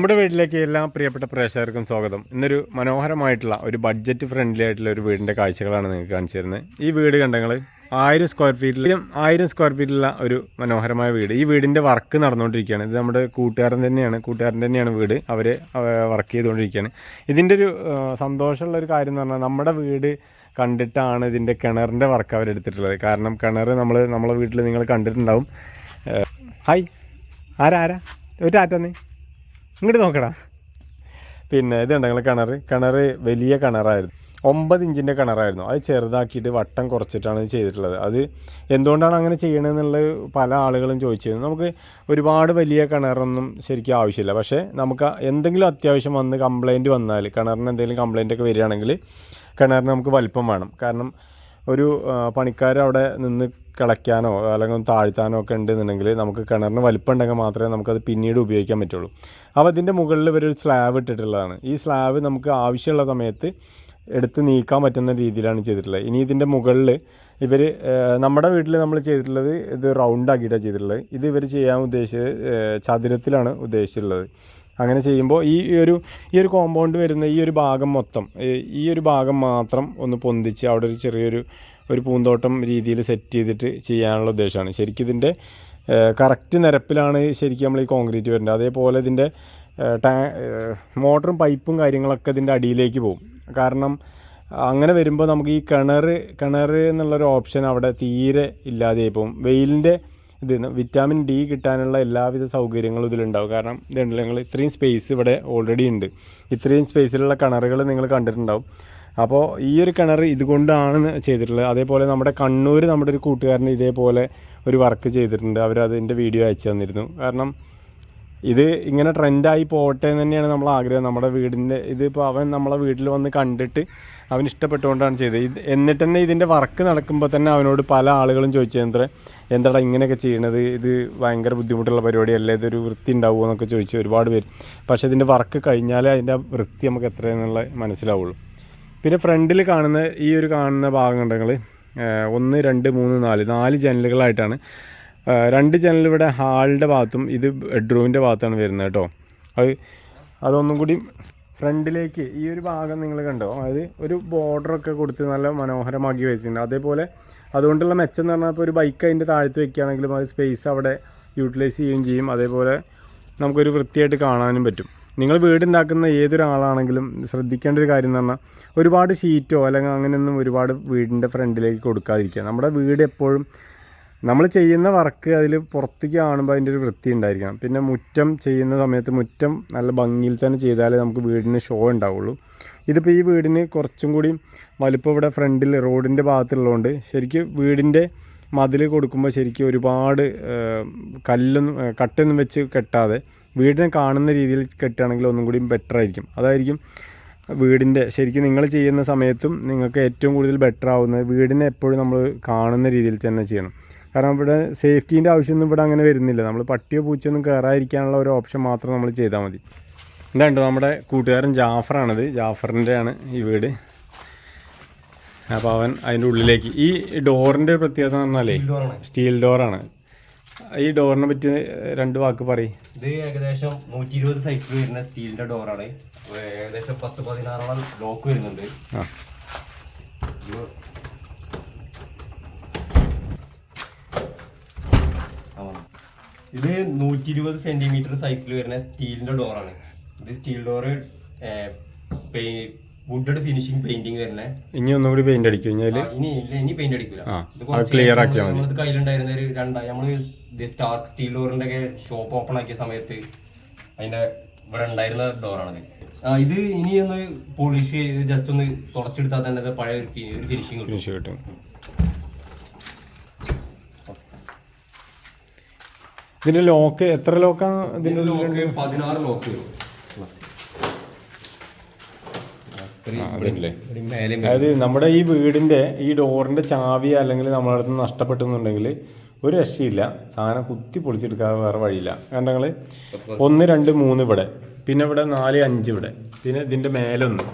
നമ്മുടെ വീട്ടിലേക്ക് എല്ലാ പ്രിയപ്പെട്ട പ്രേക്ഷകർക്കും സ്വാഗതം. ഇന്നൊരു മനോഹരമായിട്ടുള്ള ഒരു ബഡ്ജറ്റ് ഫ്രണ്ട്ലി ആയിട്ടുള്ള ഒരു വീടിന്റെ കാഴ്ചകളാണ് നിങ്ങൾക്ക് കാണിച്ചു തരുന്നത്. ഈ വീട് കണ്ടങ്ങൾ ആയിരം സ്ക്വയർ ഫീറ്റിൽ ആയിരം സ്ക്വയർ ഫീറ്റിലുള്ള ഒരു മനോഹരമായ വീട്. ഈ വീടിന്റെ വർക്ക് നടന്നുകൊണ്ടിരിക്കുകയാണ്. ഇത് നമ്മുടെ കൂട്ടുകാരൻ തന്നെയാണ് കൂട്ടുകാരൻ തന്നെയാണ് വീട്. അവർ വർക്ക് ചെയ്തുകൊണ്ടിരിക്കുകയാണ്. ഇതിന്റെ ഒരു സന്തോഷമുള്ള ഒരു കാര്യം എന്ന് പറഞ്ഞാൽ നമ്മുടെ വീട് കണ്ടിട്ടാണ് ഇതിന്റെ കിണറിന്റെ വർക്ക് അവരെടുത്തിട്ടുള്ളത്. കാരണം കിണർ നമ്മൾ നമ്മളെ വീട്ടിൽ നിങ്ങൾ കണ്ടിട്ടുണ്ടാവും. ഹായ്. ആരാ ആരാ? ഒരു ടാറ്റ നീ ഇങ്ങോട്ട് നോക്കടാ. പിന്നെ ഇത് ഉണ്ടെങ്കിൽ കിണർ കിണർ വലിയ കിണറായിരുന്നു. ഒമ്പത് ഇഞ്ചിന്റെ കിണറായിരുന്നു. അത് ചെറുതാക്കിയിട്ട് വട്ടം കുറച്ചിട്ടാണ് ചെയ്തിട്ടുള്ളത്. അത് എന്തുകൊണ്ടാണ് അങ്ങനെ ചെയ്യണമെന്നുള്ളത് പല ആളുകളും ചോദിച്ചിരുന്നു. നമുക്ക് ഒരുപാട് വലിയ കിണറൊന്നും ശരിക്കും ആവശ്യമില്ല. പക്ഷേ നമുക്ക് എന്തെങ്കിലും അത്യാവശ്യം വന്ന് കംപ്ലൈന്റ് വന്നാൽ കിണറിന് എന്തെങ്കിലും കംപ്ലൈന്റ് ഒക്കെ വരികയാണെങ്കിൽ കിണറിന് നമുക്ക് വലിപ്പം വേണം. കാരണം ഒരു പണിക്കാർ അവിടെ നിന്ന് കിളയ്ക്കാനോ അല്ലെങ്കിൽ ഒന്ന് താഴ്ത്താനോ ഒക്കെ ഉണ്ടെന്നുണ്ടെങ്കിൽ നമുക്ക് കിണറിന് വലിപ്പം ഉണ്ടെങ്കിൽ മാത്രമേ നമുക്കത് പിന്നീട് ഉപയോഗിക്കാൻ പറ്റുള്ളൂ. അപ്പോൾ ഇതിന്റെ മുകളിൽ ഒരു സ്ലാബ് ഇട്ടിട്ടുള്ളതാണ്. ഈ സ്ലാബ് നമുക്ക് ആവശ്യമുള്ള സമയത്ത് എടുത്ത് നീക്കാൻ പറ്റുന്ന രീതിയിലാണ് ചെയ്തിട്ടുള്ളത്. ഇനി ഇതിന്റെ മുകളിൽ ഇവർ നമ്മുടെ വീട്ടിൽ നമ്മൾ ചെയ്തിട്ടുള്ളത് ഇത് റൗണ്ട് ആക്കിയിട്ടാണ് ചെയ്തിട്ടുള്ളത്. ഇത് ഇവർ ചെയ്യാൻ ഉദ്ദേശിച്ചത് ചതുരത്തിലാണ് ഉദ്ദേശിച്ചിട്ടുള്ളത്. അങ്ങനെ ചെയ്യുമ്പോൾ ഈ ഒരു ഈ ഒരു കോമ്പൗണ്ട് വരുന്ന ഈ ഒരു ഭാഗം മൊത്തം ഈ ഒരു ഭാഗം മാത്രം ഒന്ന് പൊന്തിച്ച് അവിടെ ഒരു ചെറിയൊരു ഒരു പൂന്തോട്ടം രീതിയിൽ സെറ്റ് ചെയ്തിട്ട് ചെയ്യാനുള്ള ഉദ്ദേശമാണ്. ശരിക്കും ഇതിന്റെ കറക്റ്റ് നിരപ്പിലാണ് ശരിക്കും നമ്മൾ ഈ കോൺക്രീറ്റ് വരേണ്ടത് അതേപോലെ ഇതിന്റെ ടാ മോട്ടറും പൈപ്പും കാര്യങ്ങളൊക്കെ ഇതിന്റെ അടിയിലേക്ക് പോകും. കാരണം അങ്ങനെ വരുമ്പോൾ നമുക്ക് ഈ കിണർ കിണർ എന്നുള്ളൊരു ഓപ്ഷൻ അവിടെ തീരെ ഇല്ലാതെ പോകും. വെയിലിന്റെ ഇത് വിറ്റാമിൻ ഡി കിട്ടാനുള്ള എല്ലാവിധ സൗകര്യങ്ങളും ഇതിലുണ്ടാവും. കാരണം ഇതുണ്ടല്ലോ നിങ്ങൾ ഇത്രയും സ്പേസ് ഇവിടെ ഓൾറെഡി ഉണ്ട്. ഇത്രയും സ്പേസിലുള്ള കിണറുകൾ നിങ്ങൾ കണ്ടിട്ടുണ്ടാവും. അപ്പോൾ ഈ ഒരു കിണർ ഇതുകൊണ്ടാണ് ചെയ്തിട്ടുള്ളത്. അതേപോലെ നമ്മുടെ കണ്ണൂർ നമ്മുടെ ഒരു കൂട്ടുകാരന് ഇതേപോലെ ഒരു വർക്ക് ചെയ്തിട്ടുണ്ട്. അവരതിന്റെ വീഡിയോ അയച്ചു തന്നിരുന്നു. കാരണം ഇത് ഇങ്ങനെ ട്രെൻഡായി പോട്ടെ എന്ന് തന്നെയാണ് നമ്മൾ ആഗ്രഹം. നമ്മുടെ വീടിന്റെ ഇതിപ്പോൾ അവൻ നമ്മളെ വീട്ടിൽ വന്ന് കണ്ടിട്ട് അവൻ ഇഷ്ടപ്പെട്ടുകൊണ്ടാണ് ചെയ്തത്. ഇത് എന്നിട്ട് തന്നെ ഇതിന്റെ വർക്ക് നടക്കുമ്പോൾ തന്നെ അവനോട് പല ആളുകളും ചോദിച്ചത്ര എന്താ എന്താടാ ഇങ്ങനെയൊക്കെ ചെയ്യണത്? ഇത് ഭയങ്കര ബുദ്ധിമുട്ടുള്ള പരിപാടിയല്ലേ? ഇതൊരു വൃത്തി ഉണ്ടാവുമോ? എന്നൊക്കെ ചോദിച്ചു ഒരുപാട് പേര്. പക്ഷേ ഇതിന്റെ വർക്ക് കഴിഞ്ഞാലേ അതിന്റെ വൃത്തി നമുക്ക് എത്രയെന്നുള്ള മനസ്സിലാവുള്ളൂ. പിന്നെ ഫ്രണ്ടിൽ കാണുന്ന ഈ ഒരു കാണുന്ന ഭാഗം കണ്ടെങ്കിൽ ഒന്ന് രണ്ട് മൂന്ന് നാല് നാല് ജനലുകളായിട്ടാണ്. രണ്ട് ജനൽ ഇവിടെ ഹാളിന്റെ ഭാഗത്തും ഇത് ബെഡ്റൂമിന്റെ ഭാഗത്താണ് വരുന്നത് കേട്ടോ. അത് അതൊന്നും കൂടി ഫ്രണ്ടിലേക്ക് ഈ ഒരു ഭാഗം നിങ്ങൾ കണ്ടോ? അതായത് ഒരു ബോർഡറൊക്കെ കൊടുത്ത് നല്ല മനോഹരമാക്കി വെച്ചിട്ടുണ്ട്. അതേപോലെ അതുകൊണ്ടുള്ള മെച്ചം എന്ന് പറഞ്ഞാൽ ഇപ്പോൾ ഒരു ബൈക്ക് അതിന്റെ താഴത്ത് വെക്കുകയാണെങ്കിലും അത് സ്പേസ് അവിടെ യൂട്ടിലൈസ് ചെയ്യുകയും ചെയ്യും. അതേപോലെ നമുക്കൊരു വൃത്തിയായിട്ട് കാണാനും പറ്റും. നിങ്ങൾ വീടുണ്ടാക്കുന്ന ഏതൊരാളാണെങ്കിലും ശ്രദ്ധിക്കേണ്ട ഒരു കാര്യം എന്ന് പറഞ്ഞാൽ ഒരുപാട് ഷീറ്റോ അല്ലെങ്കിൽ അങ്ങനെയൊന്നും ഒരുപാട് വീടിന്റെ ഫ്രണ്ടിലേക്ക് കൊടുക്കാതിരിക്കുക. നമ്മുടെ വീട് എപ്പോഴും നമ്മൾ ചെയ്യുന്ന വർക്ക് അതിൽ പുറത്തേക്ക് കാണുമ്പോൾ അതിന്റെ ഒരു വൃത്തി ഉണ്ടായിരിക്കണം. പിന്നെ മുറ്റം ചെയ്യുന്ന സമയത്ത് മുറ്റം നല്ല ഭംഗിയിൽ തന്നെ ചെയ്താലേ നമുക്ക് വീടിന് ഷോ ഉണ്ടാവുള്ളൂ. ഇതിപ്പോൾ ഈ വീടിന് കുറച്ചും കൂടി വലിപ്പം ഇവിടെ ഫ്രണ്ടിൽ റോഡിന്റെ ഭാഗത്തുള്ളതുകൊണ്ട് ശരിക്കും വീടിന്റെ മതിൽ കൊടുക്കുമ്പോൾ ശരിക്കും ഒരുപാട് കല്ലൊന്നും കട്ടൊന്നും വെച്ച് കെട്ടാതെ വീടിനെ കാണുന്ന രീതിയിൽ കെട്ടുകയാണെങ്കിൽ ഒന്നും കൂടി ബെറ്റർ ആയിരിക്കും. അതായിരിക്കും വീടിന്റെ ശരിക്കും നിങ്ങൾ ചെയ്യുന്ന സമയത്തും നിങ്ങൾക്ക് ഏറ്റവും കൂടുതൽ ബെറ്റർ ആവുന്നത് വീടിനെ എപ്പോഴും നമ്മൾ കാണുന്ന രീതിയിൽ തന്നെ ചെയ്യണം. കാരണം ഇവിടെ സേഫ്റ്റീന്റെ ആവശ്യമൊന്നും ഇവിടെ അങ്ങനെ വരുന്നില്ല. നമ്മൾ പട്ടിയോ പൂച്ചയൊന്നും കയറാതിരിക്കാനുള്ള ഒരു ഓപ്ഷൻ മാത്രം നമ്മൾ ചെയ്താൽ മതി. ഇതുണ്ട് നമ്മുടെ കൂട്ടുകാരൻ ജാഫറാണിത്. ജാഫറിന്റെ ആണ് ഈ വീട്. അപ്പോൾ അവൻ അതിന്റെ ഉള്ളിലേക്ക് ഈ ഡോറിന്റെ പ്രത്യേകത എന്ന് പറഞ്ഞാലേ സ്റ്റീൽ ഡോറാണ് ഈ ഡോറിനെ പറ്റി രണ്ട് വാക്ക് പറയും. ഇത് ഏകദേശം നൂറ്റി ഇരുപത് സൈസിൽ വരുന്ന സ്റ്റീലിന്റെ ഡോറാണ്. ഏകദേശം പത്ത് പതിനാറോളം ലോക്ക് വരുന്നുണ്ട്. ഇത് നൂറ്റി ഇരുപത് സെന്റിമീറ്റർ സൈസിൽ വരുന്ന സ്റ്റീലിന്റെ ഡോറാണ്. ഇത് steel door wooded finishing painting വരുന്ന. ഇനി ഒന്നുകൂടി പെയിന്റ് അടിക്കും ഇനി ഇല്ല ഇനി പെയിന്റ് അടിക്കില്ല ഇത് കുറച്ച് clear മതി. കയ്യിലുണ്ടായിരുന്ന ഒരു രണ്ടായി നമ്മൾ സ്റ്റാർക്ക് സ്റ്റീൽ ഡോറിന്റെ ഒക്കെ ഷോപ്പ് ഓപ്പൺ ആക്കിയ സമയത്ത് അതിന്റെ ഇവിടെ ഉണ്ടായിരുന്ന ഡോറാണത് ആ ഇത് ഇനി ഒന്ന് പോളിഷ് ചെയ്ത് ജസ്റ്റ് ഒന്ന് തുടച്ചെടുത്താൽ തന്നെ പഴയ ഒരു ഒരു ഫിനിഷിംഗ് കിട്ടും. ഫിനിഷ് കിട്ടും. ഇതിന്റെ ലോക്ക് എത്ര ലോക്കാണ് ഇതിന്റെ ലോക്ക് പതിനാറ് ലോക്ക് വരും. അതായത് നമ്മുടെ ഈ വീടിന്റെ ഈ ഡോറിന്റെ ചാവി അല്ലെങ്കിൽ നമ്മളടുത്ത് നഷ്ടപ്പെട്ടെന്നുണ്ടെങ്കിൽ ഒരു രക്ഷയില്ല. സാധനം കുത്തി പൊളിച്ചെടുക്കാതെ വേറെ വഴിയില്ല. കാരണം ഞങ്ങൾ ഒന്ന് രണ്ട് മൂന്ന് ഇവിടെ. പിന്നെ ഇവിടെ നാല് അഞ്ച് ഇവിടെ. പിന്നെ ഇതിന്റെ മേലൊന്ന്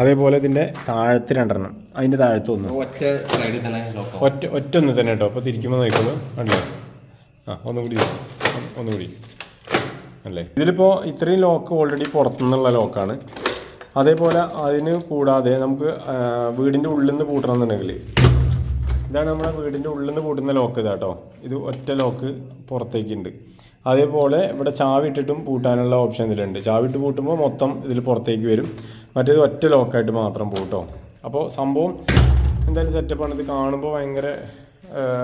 അതേപോലെ ഇതിന്റെ താഴത്ത് രണ്ടെണ്ണം. അതിന്റെ താഴത്ത് ഒന്ന്. ഒറ്റ ഒറ്റ ഒന്ന് തന്നെ കേട്ടോ. അപ്പോൾ തിരിക്കുമ്പോൾ നോക്കിക്കോളൂ. അല്ലേ ആ ഒന്നുകൂടി ഒന്നുകൂടി ഒന്ന് ഒന്നും കൂടി. അല്ലേ? ഇതിലിപ്പോൾ ഇത്രയും ലോക്ക് ഓൾറെഡി പുറത്തുനിന്നുള്ള ലോക്കാണ് അതേപോലെ അതിന് കൂടാതെ നമുക്ക് വീടിന്റെ ഉള്ളിൽ നിന്ന് പൂട്ടണമെന്നുണ്ടെങ്കിൽ ഇതാണ് നമ്മുടെ വീടിന്റെ ഉള്ളിൽ നിന്ന് പൂട്ടുന്ന ലോക്ക് ഇതാട്ടോ ഇത് ഒറ്റ ലോക്ക് പുറത്തേക്കുണ്ട്. അതേപോലെ ഇവിടെ ചാവി ഇട്ടിട്ടും പൂട്ടാനുള്ള ഓപ്ഷൻ ഇതിലുണ്ട്. ചാവി ഇട്ട് പൂട്ടുമ്പോൾ മൊത്തം ഇതിൽ പുറത്തേക്ക് വരും. മറ്റേത് ഒറ്റ ലോക്കായിട്ട് മാത്രം പൂട്ടോ. അപ്പോൾ സംഭവം എന്തായാലും സെറ്റപ്പാണ് ഇത് കാണുമ്പോൾ ഭയങ്കര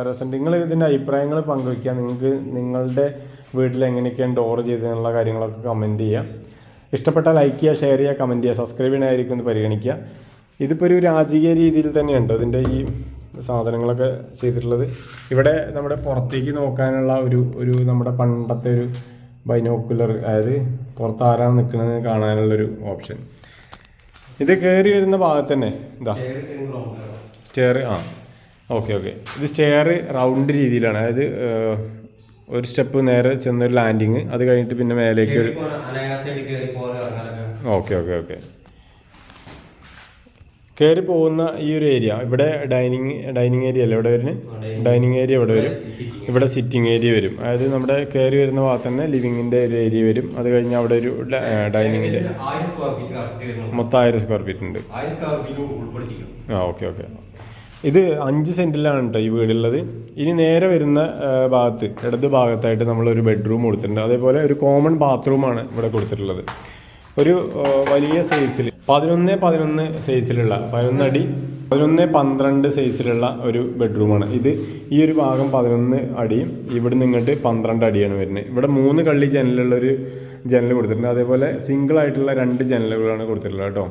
രസമുണ്ട് നിങ്ങൾ ഇതിന്റെ അഭിപ്രായങ്ങൾ പങ്കുവയ്ക്കുക. നിങ്ങൾക്ക് നിങ്ങളുടെ വീട്ടിൽ എങ്ങനെയൊക്കെയാണ് ഡോർ ചെയ്തതെന്നുള്ള കാര്യങ്ങളൊക്കെ കമന്റ് ചെയ്യുക ഇഷ്ടപ്പെട്ട ലൈക്ക് ചെയ്യുക ഷെയർ ചെയ്യുക കമന്റ് ചെയ്യുക സബ്സ്ക്രൈബ് ചെയ്യണമായിരിക്കും എന്ന് പരിഗണിക്കുക. ഇതിപ്പോൾ ഒരു രാജകീയ രീതിയിൽ തന്നെയുണ്ട്. ഇതിന്റെ ഈ സാധനങ്ങളൊക്കെ ചെയ്തിട്ടുള്ളത്. ഇവിടെ നമ്മുടെ പുറത്തേക്ക് നോക്കാനുള്ള ഒരു ഒരു നമ്മുടെ പണ്ടത്തെ ഒരു ബൈനോക്കുലർ അതായത് പുറത്ത് ആരാണ് നിൽക്കുന്നത് കാണാനുള്ളൊരു ഓപ്ഷൻ. ഇത് കയറി വരുന്ന ഭാഗത്ത് തന്നെ ഇതാ. സ്റ്റെയർ ആ. ഓക്കെ ഓക്കെ ഇത് സ്റ്റെയർ റൗണ്ട് രീതിയിലാണ്. അതായത് ഒരു സ്റ്റെപ്പ് നേരെ ചെന്നൊരു ലാൻഡിങ് അത് കഴിഞ്ഞിട്ട് പിന്നെ മേലേക്ക് ഒരു ഓക്കെ ഓക്കെ ഓക്കെ കയറി പോകുന്ന ഈ ഒരു ഏരിയ ഇവിടെ ഡൈനിങ് ഡൈനിങ് ഏരിയ അല്ലേ ഇവിടെ വരുന്നത് ഡൈനിങ് ഏരിയ ഇവിടെ വരും. ഇവിടെ സിറ്റിംഗ് ഏരിയ വരും. അതായത് നമ്മുടെ കയറി വരുന്ന ഭാഗത്ത് തന്നെ ലിവിങ്ങിന്റെ ഒരു ഏരിയ വരും. അത് കഴിഞ്ഞ് അവിടെ ഒരു ഡൈനിങ് ഏരിയ മൊത്തം ആയിരം സ്ക്വയർ ഫീറ്റ് ഉണ്ട്. ആ ഓക്കെ ഓക്കെ. ഇത് അഞ്ച് സെന്റിലാണ് കേട്ടോ ഈ വീടുള്ളത്. ഇനി നേരെ വരുന്ന ഭാഗത്ത് ഇടത് ഭാഗത്തായിട്ട് നമ്മൾ ഒരു ബെഡ്റൂം കൊടുത്തിട്ടുണ്ട്. അതേപോലെ ഒരു കോമൺ ബാത്റൂമാണ് ഇവിടെ കൊടുത്തിട്ടുള്ളത്. ഒരു വലിയ സൈസിൽ പതിനൊന്ന് പതിനൊന്ന് സൈസിലുള്ള പതിനൊന്നടി പതിനൊന്ന് പന്ത്രണ്ട് സൈസിലുള്ള ഒരു ബെഡ്റൂമാണ് ഇത് ഈ ഒരു ഭാഗം പതിനൊന്ന് അടിയും ഇവിടെ ഇങ്ങോട്ട് പന്ത്രണ്ട് അടിയാണ് വരുന്നത്. ഇവിടെ മൂന്ന് കള്ളി ജനലുള്ള ഒരു ജനൽ കൊടുത്തിട്ടുണ്ട്. അതേപോലെ സിംഗിൾ ആയിട്ടുള്ള രണ്ട് ജനലുകളാണ് കൊടുത്തിട്ടുള്ളത് കേട്ടോ.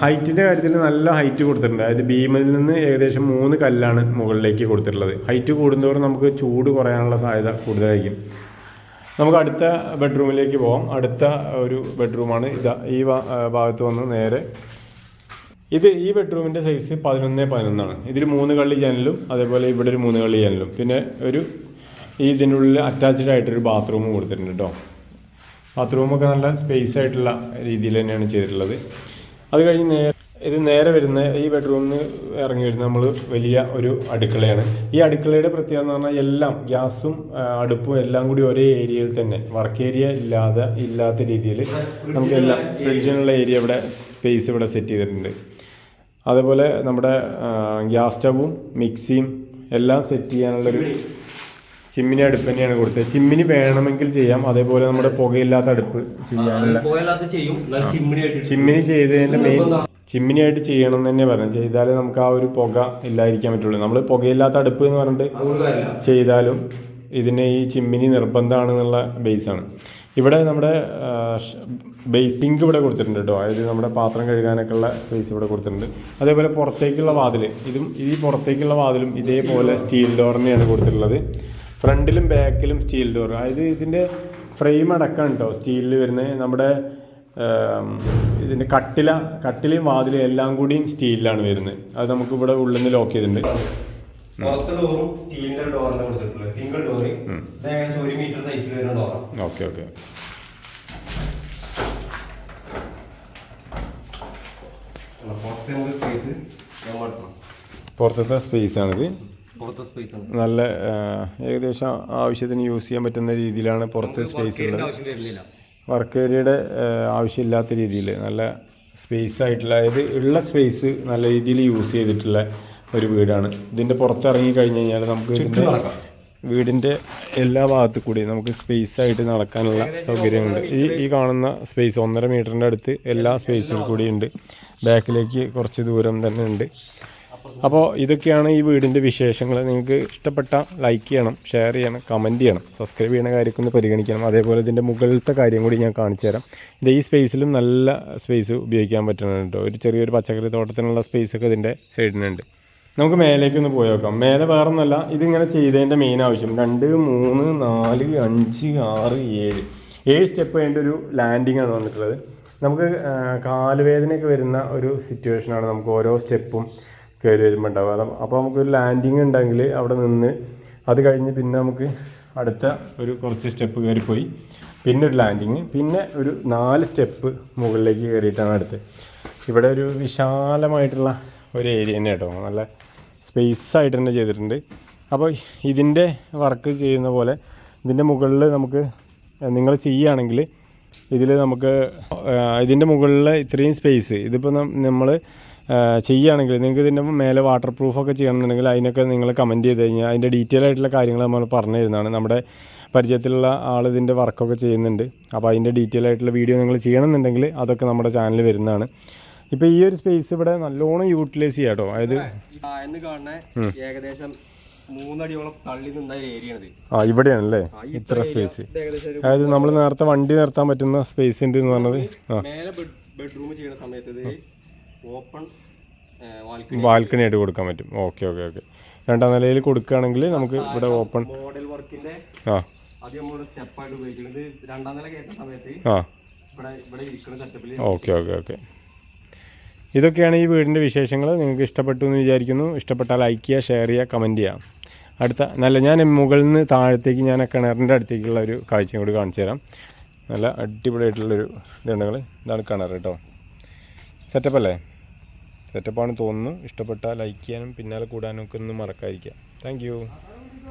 ഹൈറ്റിന്റെ കാര്യത്തിൽ നല്ല ഹൈറ്റ് കൊടുത്തിട്ടുണ്ട്. അതായത് ബീമിൽ നിന്ന് ഏകദേശം മൂന്ന് കല്ലാണ് മുകളിലേക്ക് കൊടുത്തിട്ടുള്ളത്. ഹൈറ്റ് കൂടുന്തോറും നമുക്ക് ചൂട് കുറയാനുള്ള സാധ്യത കൂടുതലായിരിക്കും. നമുക്ക് അടുത്ത ബെഡ്റൂമിലേക്ക് പോകാം അടുത്ത ഒരു ബെഡ്റൂമാണ് ഇതാ ഈ ഭാഗത്ത് വന്ന് നേരെ. ഇത് ഈ ബെഡ്റൂമിന്റെ സൈസ് പതിനൊന്ന് പതിനൊന്നാണ്. ഇതിൽ മൂന്ന് കള്ളി ജനലും അതേപോലെ ഇവിടെ ഒരു മൂന്ന് കള്ളി ജനലും. പിന്നെ ഒരു ഈ ഇതിനുള്ളിൽ അറ്റാച്ച്ഡ് ആയിട്ടൊരു ബാത്റൂമും കൊടുത്തിട്ടുണ്ട് കേട്ടോ ബാത്റൂമൊക്കെ നല്ല സ്പേസ് ആയിട്ടുള്ള രീതിയിൽ തന്നെയാണ് ചെയ്തിട്ടുള്ളത്. അത് കഴിഞ്ഞ് നേരെ ഇത് നേരെ വരുന്ന ഈ ബെഡ്റൂമിൽ നിന്ന് ഇറങ്ങി വരുന്ന നമ്മൾ വലിയ ഒരു അടുക്കളയാണ്. ഈ അടുക്കളയുടെ പ്രത്യേകത എന്ന് പറഞ്ഞാൽ എല്ലാം ഗ്യാസും അടുപ്പും എല്ലാം കൂടി ഒരേ ഏരിയയിൽ തന്നെ. വർക്ക് ഏരിയ ഇല്ലാതെ ഇല്ലാത്ത രീതിയിൽ നമുക്ക് എല്ലാം ഫ്രിഡ്ജിനുള്ള ഏരിയ ഇവിടെ സ്പേസ് ഇവിടെ സെറ്റ് ചെയ്തിട്ടുണ്ട്. അതേപോലെ നമ്മുടെ ഗ്യാസ് സ്റ്റവും മിക്സിയും എല്ലാം സെറ്റ് ചെയ്യാനുള്ളൊരു ചിമ്മിനി അടുപ്പ് തന്നെയാണ് കൊടുത്തത്. ചിമ്മിനി വേണമെങ്കിൽ ചെയ്യാം. അതേപോലെ നമ്മുടെ പുകയില്ലാത്ത അടുപ്പ് ചെയ്യാനുള്ള ചിമ്മിനി ചെയ്തതിന്റെ മെയിൻ ചിമ്മിനി ആയിട്ട് ചെയ്യണം എന്ന് തന്നെ പറഞ്ഞു ചെയ്താലേ നമുക്ക് ആ ഒരു പുക ഇല്ലാതിരിക്കാൻ പറ്റുള്ളൂ. നമ്മൾ പുകയില്ലാത്ത അടുപ്പ് എന്ന് പറഞ്ഞിട്ട് ചെയ്താലും ഇതിന് ഈ ചിമ്മിനി നിർബന്ധമാണെന്നുള്ള ബേസാണ്. ഇവിടെ നമ്മുടെ ബേസിങ്ക് ഇവിടെ കൊടുത്തിട്ടുണ്ട് കേട്ടോ. അതായത് നമ്മുടെ പാത്രം കഴുകാനൊക്കെ ഉള്ള സ്പേസ് ഇവിടെ കൊടുത്തിട്ടുണ്ട്. അതേപോലെ പുറത്തേക്കുള്ള വാതിൽ ഇതും ഈ പുറത്തേക്കുള്ള വാതിലും ഇതേപോലെ സ്റ്റീൽ ഡോറിനെയാണ് കൊടുത്തിട്ടുള്ളത്. ഫ്രണ്ടിലും ബാക്കിലും സ്റ്റീൽ ഡോർ അതായത് ഇതിന്റെ ഫ്രെയിം അടക്കം കേട്ടോ സ്റ്റീലിൽ വരുന്നത് നമ്മുടെ ഇതിന്റെ കട്ടില കട്ടിലയും വാതിലും എല്ലാം കൂടിയും സ്റ്റീലിലാണ് വരുന്നത്. അത് നമുക്ക് ഇവിടെ ഉള്ളിൽ നിന്ന് ലോക്ക് ചെയ്തിട്ടുണ്ട്. പുറത്തെ ഡോറും സ്റ്റീലിന്റെ ഡോറിന്റെ കൊടുത്തിട്ടുള്ളത് സിംഗിൾ ഡോറ് ഏകദേശം ഒരു മീറ്റർ സൈസിൽ വരുന്ന ഡോറാണ് ഓക്കെ ഓക്കെ. പുറത്തത്തെ സ്പേസ് ആണിത്. നല്ല ഏകദേശം ആവശ്യത്തിന് യൂസ് ചെയ്യാൻ പറ്റുന്ന രീതിയിലാണ് പുറത്തെ സ്പേസ് ഉള്ളത്. വർക്ക് ഏരിയയുടെ ആവശ്യമില്ലാത്ത രീതിയിൽ നല്ല സ്പേസ് ആയിട്ടുള്ള അതായത് ഉള്ള സ്പേസ് നല്ല രീതിയിൽ യൂസ് ചെയ്തിട്ടുള്ള ഒരു വീടാണ്. ഇതിന്റെ പുറത്തിറങ്ങി കഴിഞ്ഞ് കഴിഞ്ഞാൽ നമുക്ക് ഇതിന്റെ. വീടിന്റെ എല്ലാ ഭാഗത്തു കൂടി നമുക്ക് സ്പേസ് ആയിട്ട് നടക്കാനുള്ള സൗകര്യമുണ്ട് ഈ ഈ കാണുന്ന സ്പേസ് ഒന്നര മീറ്ററിന്റെ അടുത്ത് എല്ലാ സ്പേസിൽ കൂടി ഉണ്ട്. ബാക്കിലേക്ക് കുറച്ച് ദൂരം തന്നെ ഉണ്ട്. അപ്പോൾ ഇതൊക്കെയാണ് ഈ വീടിന്റെ വിശേഷങ്ങൾ നിങ്ങൾക്ക് ഇഷ്ടപ്പെട്ട ലൈക്ക് ചെയ്യണം ഷെയർ ചെയ്യണം കമന്റ് ചെയ്യണം സബ്സ്ക്രൈബ് ചെയ്യുന്ന കാര്യമൊക്കെ ഒന്ന് പരിഗണിക്കണം. അതേപോലെ ഇതിന്റെ മുകളിലത്തെ കാര്യം കൂടി ഞാൻ കാണിച്ചു തരാം. ഇത് ഈ സ്പേസിലും നല്ല സ്പേസ് ഉപയോഗിക്കാൻ പറ്റുന്നുണ്ട് ഒരു ചെറിയൊരു പച്ചക്കറി തോട്ടത്തിനുള്ള സ്പേസൊക്കെ ഇതിന്റെ സൈഡിനുണ്ട് നമുക്ക് മേലേക്ക് ഒന്ന് പോയി നോക്കാം. മേലെ വേറെ ഒന്നല്ല ഇതിങ്ങനെ ചെയ്തതിന്റെ മെയിൻ ആവശ്യം. രണ്ട് മൂന്ന് നാല് അഞ്ച് ആറ് ഏഴ്. ഏഴ് സ്റ്റെപ്പ് കഴിഞ്ഞ ഒരു ലാൻഡിംഗ് ആണ് വന്നിട്ടുള്ളത്. നമുക്ക് കാലുവേദനയൊക്കെ വരുന്ന ഒരു സിറ്റുവേഷനാണ് നമുക്ക് ഓരോ സ്റ്റെപ്പും കയറി വരുമ്പോൾ ഉണ്ടാവും. അപ്പോൾ നമുക്കൊരു ലാൻഡിങ് ഉണ്ടെങ്കിൽ അവിടെ നിന്ന് അത് കഴിഞ്ഞ് പിന്നെ നമുക്ക് അടുത്ത ഒരു കുറച്ച് സ്റ്റെപ്പ് കയറിപ്പോയി. പിന്നെ ഒരു ലാൻഡിങ് പിന്നെ ഒരു നാല് സ്റ്റെപ്പ് മുകളിലേക്ക് കയറിയിട്ടാണ് അടുത്ത് ഇവിടെ ഒരു വിശാലമായിട്ടുള്ള ഒരു ഏരിയ തന്നെ കേട്ടോ. നല്ല സ്പേസ് ആയിട്ട് തന്നെ ചെയ്തിട്ടുണ്ട്. അപ്പോൾ ഇതിന്റെ വർക്ക് ചെയ്യുന്ന പോലെ ഇതിന്റെ മുകളിൽ നമുക്ക് നിങ്ങൾ ചെയ്യുകയാണെങ്കിൽ ഇതിൽ നമുക്ക് ഇതിന്റെ മുകളിൽ ഇത്രയും സ്പേസ് ഇതിപ്പോൾ നമ്മൾ ചെയ്യുകയാണെങ്കിൽ നിങ്ങൾക്ക് ഇതിന്റെ മേലെ വാട്ടർ പ്രൂഫൊക്കെ ചെയ്യണമെന്നുണ്ടെങ്കിൽ അതിനൊക്കെ നിങ്ങൾ കമന്റ് ചെയ്ത് കഴിഞ്ഞാൽ അതിന്റെ ഡീറ്റെയിൽ ആയിട്ടുള്ള കാര്യങ്ങൾ നമ്മൾ പറഞ്ഞു തരുന്നതാണ്. നമ്മുടെ പരിചയത്തിലുള്ള ആൾ ഇതിന്റെ വർക്കൊക്കെ ചെയ്യുന്നുണ്ട്. അപ്പോൾ അതിന്റെ ഡീറ്റെയിൽ ആയിട്ടുള്ള വീഡിയോ നിങ്ങൾ ചെയ്യണമെന്നുണ്ടെങ്കിൽ അതൊക്കെ നമ്മുടെ ചാനൽ വരുന്നതാണ്. ഇപ്പോൾ ഈ ഒരു സ്പേസ് ഇവിടെ നല്ലോണം യൂട്ടിലൈസ് ചെയ്യാം കേട്ടോ. അതായത് ഏകദേശം മൂന്നടിയോളം തള്ളി നിന്ന ഏരിയ ആ ഇവിടെയാണല്ലേ? ഇത്ര സ്പേസ് അതായത് നമ്മൾ നേരത്തെ വണ്ടി നിർത്താൻ പറ്റുന്ന സ്പേസ് ഉണ്ട് എന്ന് പറഞ്ഞത്. ആ. ബെഡ്റൂം ചെയ്യുന്ന സമയത്ത് ഓപ്പൺ ബാൽക്കണി ആയിട്ട് കൊടുക്കാൻ പറ്റും. Okay okay okay. രണ്ടാം നിലയിൽ കൊടുക്കുകയാണെങ്കിൽ നമുക്ക് ഇവിടെ ഓപ്പൺ മോഡൽ വർക്കിന്റെ ആ. സ്റ്റെപ്പായിട്ട് ഉപയോഗിക്കുന്നത് രണ്ടാം നില സമയത്ത് ആ. Okay okay okay. ഇതൊക്കെയാണ് ഈ വീടിന്റെ വിശേഷങ്ങൾ. നിങ്ങൾക്ക് ഇഷ്ടപ്പെട്ടു എന്ന് വിചാരിക്കുന്നു. ഇഷ്ടപ്പെട്ടാൽ ലൈക്ക് ചെയ്യുക ഷെയർ ചെയ്യുക കമന്റ് ചെയ്യുക. അടുത്ത നല്ല ഞാൻ മുകളിൽ നിന്ന് താഴത്തേക്ക് ഞാൻ ആ കിണറിന്റെ അടുത്തേക്കുള്ള ഒരു കാഴ്ചയും കൂടി കാണിച്ചു തരാം. നല്ല അടിപൊളിയായിട്ടുള്ളൊരു ഇതുണ്ടെങ്കിൽ ഇതാണ് കിണർ കേട്ടോ. സെറ്റപ്പ് അല്ലേ? സെറ്റപ്പാണ് തോന്നുന്നു. ഇഷ്ടപ്പെട്ടാൽ ലൈക്ക് ചെയ്യാനും പിന്നാലെ കൂടാനും ഒക്കെ ഒന്നും മറക്കാതിരിക്കുക. താങ്ക്